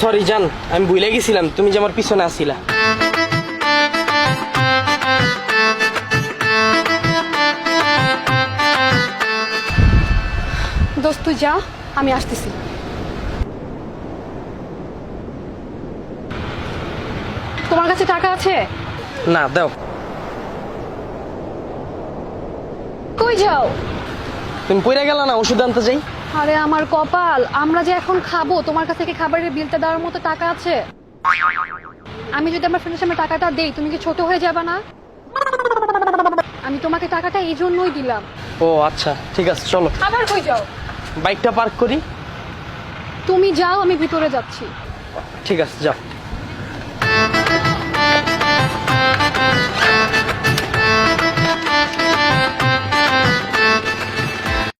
Sorry জান আমি ভুলে গেছিলাম তুমি যে আমার পিছনে আসিলা। দোস্ত তুই যা আমি আসতেছি। তোমার কাছে টাকা আছে? না দাও। কই যাও? তুমি পইরা গেল না ওষুধ আনতে যাই। আরে আমার কপাল আমরা যে এখন খাব তোমার কাছে কি খাবারের বিলটা দেওয়ার মতো টাকা আছে। আমি যদি আমার ফ্রেন্ডের সামনে টাকাটা দেই তুমি কি ছোট হয়ে যাবে না? আমি তোমাকে টাকাটা এই জন্যই দিলাম। ও আচ্ছা ঠিক আছে চলো। আবার কই যাও? বাইকটা পার্ক করি। তুমি যাও আমি ভিতরে যাচ্ছি। ঠিক আছে যাও।